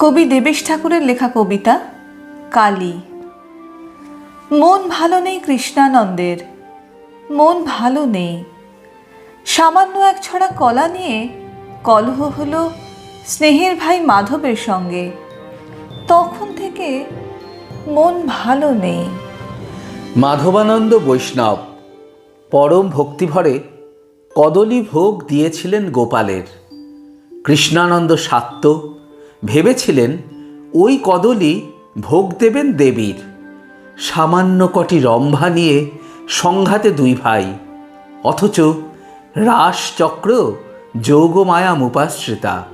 কবি দেবেশ ঠাকুরের লেখা কবিতা, কালী। মন ভালো নেই কৃষ্ণানন্দের, মন ভালো নেই। সামান্য এক ছড়া কলা নিয়ে কলহ হলো স্নেহের ভাই মাধবের সঙ্গে। তখন থেকে মন ভালো নেই। মাধবানন্দ বৈষ্ণব, পরম ভক্তিভরে কদলী ভোগ দিয়েছিলেন গোপালের। কৃষ্ণানন্দ সাত্য ভেবেছিলেন, ওই কদলী ভোগ দেবেন দেবীর। সামান্য কটি রম্ভা নিয়ে সংঘাতে দুই ভাই। অথচ রাসচক্র যোগমায়া মুপাশ্রিতা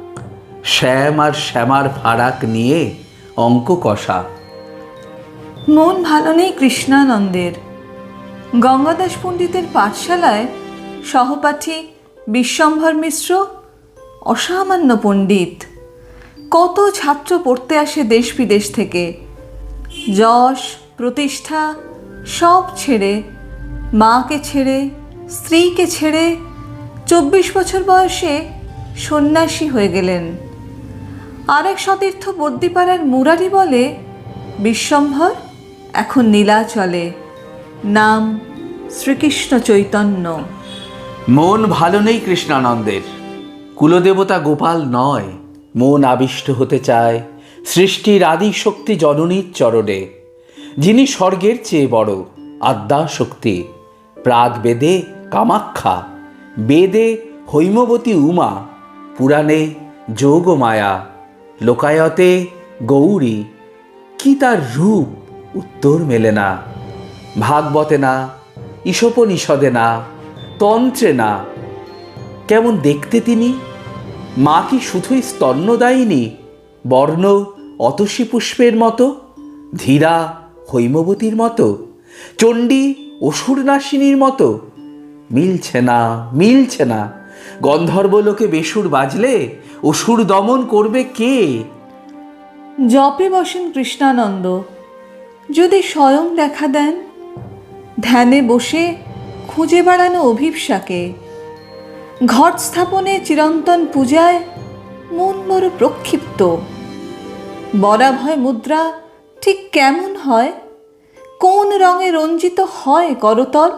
শ্যাম আর শ্যামার ফারাক নিয়ে অঙ্ক কষা। মন ভালো নেই কৃষ্ণানন্দের। গঙ্গাদাস পণ্ডিতের পাঠশালায় সহপাঠী বিশ্বম্ভর মিশ্র, অসামান্য পণ্ডিত। কত ছাত্র পড়তে আসে দেশ বিদেশ থেকে। যশ, প্রতিষ্ঠা, সব ছেড়ে, মাকে ছেড়ে, স্ত্রীকে ছেড়ে চব্বিশ বছর বয়সে সন্ন্যাসী হয়ে গেলেন। আরেক সতীর্থ বদ্যিপাড়ার মুরারি বলে, বিশ্বম্ভর, এখন নীলা চলে। নাম শ্রীকৃষ্ণ চৈতন্য। মন ভালো নেই কৃষ্ণানন্দের। কুলদেবতা গোপাল নয়। মন আবিষ্ট হতে চায় সৃষ্টির আদি শক্তি জননীর চরণে, যিনি স্বর্গের চেয়ে বড় আদ্যা শক্তি প্রাগ বেদে কামাক্ষা বেদে হৈমবতী উমা, পুরাণে যোগমায়া, লোকায়তে গৌরী, কি তার রূপ উত্তর মেলে না? ভাগবতে না, ঈশোপনিষদে না, তন্ত্রে না, কেমন দেখতে তিনি? মা কি শুধুই স্তন্যদায়িনী? বর্ণ অতসী পুষ্পের মতো? ধীরা হৈমবতীর মতো? চণ্ডী অসুরনাশিনীর মতো? মিলছে না মিলছে না। গন্ধর্বলোকে বেসুর বাজলে অসুর দমন করবে কে? জপে বসেন কৃষ্ণানন্দ। যদি স্বয়ং দেখা দেন, ধ্যানে বসে খুঁজে বেড়ানো অভিপ্সাকে। ঘট স্থাপনে চিরন্তন পূজায় মন বড় প্রক্ষিপ্ত। বরাভয় মুদ্রা ঠিক কেমন হয়? কোন রঙে রঞ্জিত হয় করতল?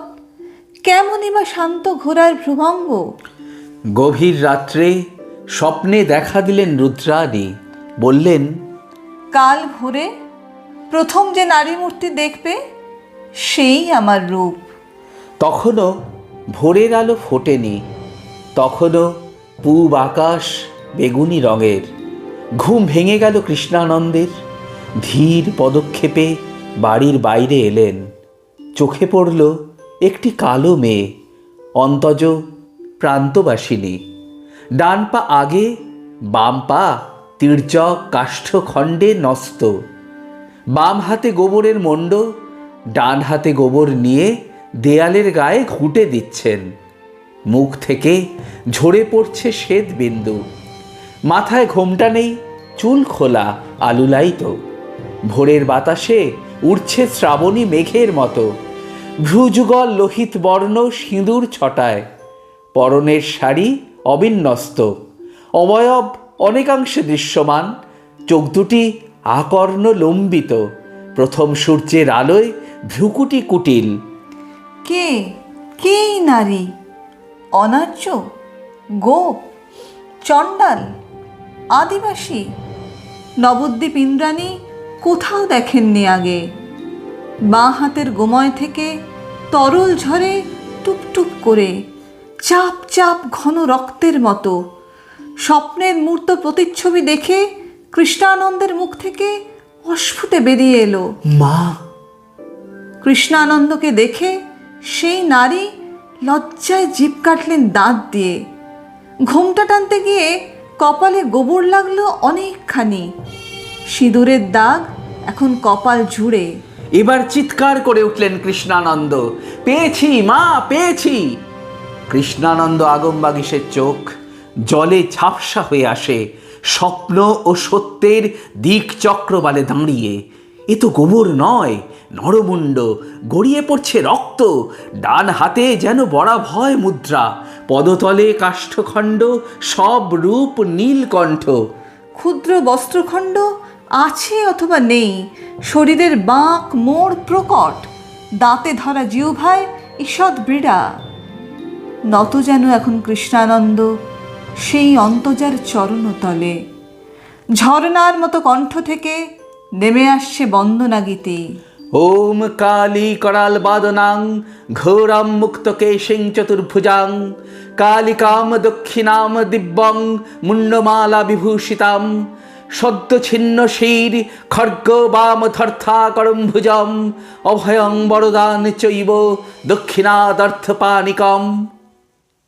কেমনই বা শান্ত ঘোড়ার ভ্রুভঙ্গ? গভীর রাত্রে স্বপ্নে দেখা দিলেন রুদ্রাণী বললেন কাল ভোরে প্রথম যে নারী মূর্তি দেখবে সেই আমার রূপ। তখনও ভোরের আলো ফোটেনি। তখনও পূব আকাশ বেগুনি রঙের। ঘুম ভেঙে গেল কৃষ্ণানন্দের। ধীর পদক্ষেপে বাড়ির বাইরে এলেন। চোখে পড়ল একটি কালো মেয়ে, অন্তজ প্রান্তবাসিনী। ডান পা আগে, বাম পা তীর্যক কাষ্ঠখণ্ডে নস্ত বাম হাতে গোবরের মণ্ড ডান হাতে গোবর নিয়ে দেয়ালের গায়ে ঘুঁটে দিচ্ছেন। মুখ থেকে ঝরে পড়ছে শ্বেত বিন্দু। মাথায় ঘোমটা নেই, চুল খোলা আলুলাইত ভোরের বাতাসে উড়ছে শ্রাবণী মেঘের মতো। ভ্রুযুগল লোহিত বর্ণ সিঁদুর ছটায়। পরনের শাড়ি অবিন্যস্ত। অবয়ব অনেকাংশে দৃশ্যমান। চোখ দুটি আকর্ণ লম্বিত প্রথম সূর্যের আলোয় ভ্রুকুটি কুটিল। কে? কে নারী? অনার্য গোপ চণ্ডাল আদিবাসী নবদ্বীপ ইন্দ্রাণী কোথাও দেখেননি আগে। বাঁ হাতের গোময় থেকে তরল ঝরে টুপটুপ করে চাপ চাপ ঘন রক্তের মতো স্বপ্নের মূর্ত প্রতিচ্ছবি দেখে কৃষ্ণানন্দের মুখ থেকে অস্ফুটে বেরিয়ে এলো। মা! কৃষ্ণানন্দকে দেখে সেই নারী লজ্জায় জিভ কাটলেন দাঁত দিয়ে। ঘোমটা টানতে গিয়ে কপালে গোবর লাগল অনেকখানি। সিঁদুরের দাগ এখন কপাল জুড়ে। এবার চিৎকার করে উঠলেন কৃষ্ণানন্দ, পেয়েছি, মা, পেয়েছি! কৃষ্ণানন্দ আগমবাগিসের চোখ জলে ঝাপসা হয়ে আসে, স্বপ্ন ও সত্যের দিক চক্রবালে দাঁড়িয়ে। এ তো গোবর নয়। নরমুণ্ড, গড়িয়ে পড়ছে রক্ত। ডান হাতে যেন বড়া ভয় মুদ্রা। পদতলে কাষ্ঠখণ্ড, সব রূপ নীলকণ্ঠ। ক্ষুদ্র বস্ত্রখণ্ড আছে অথবা নেই? শরীরের বাঁক মোড় প্রকট। দাঁতে ধরা জিউভায় ঈষৎ ব্রীড়া নত যেন এখন কৃষ্ণানন্দ সেই অন্তজার চরণতলে। ঝর্ণার মতো কণ্ঠ থেকে নেমে আসছে বন্দনা গীতি ওম কালী করাল বাদনাং, ঘোরাম মুক্ত কেশিং চতুর্ভুজাং কালিকাম দক্ষিণাম দিব্যং মুন্ডমালা বিভূষিতাম, সদ্য ছিন্ন শির, খর্গ বাম ধর্থাকরম ভুজম, অভয়ং বরদান চৈব দক্ষিণাদর্থ পানিকম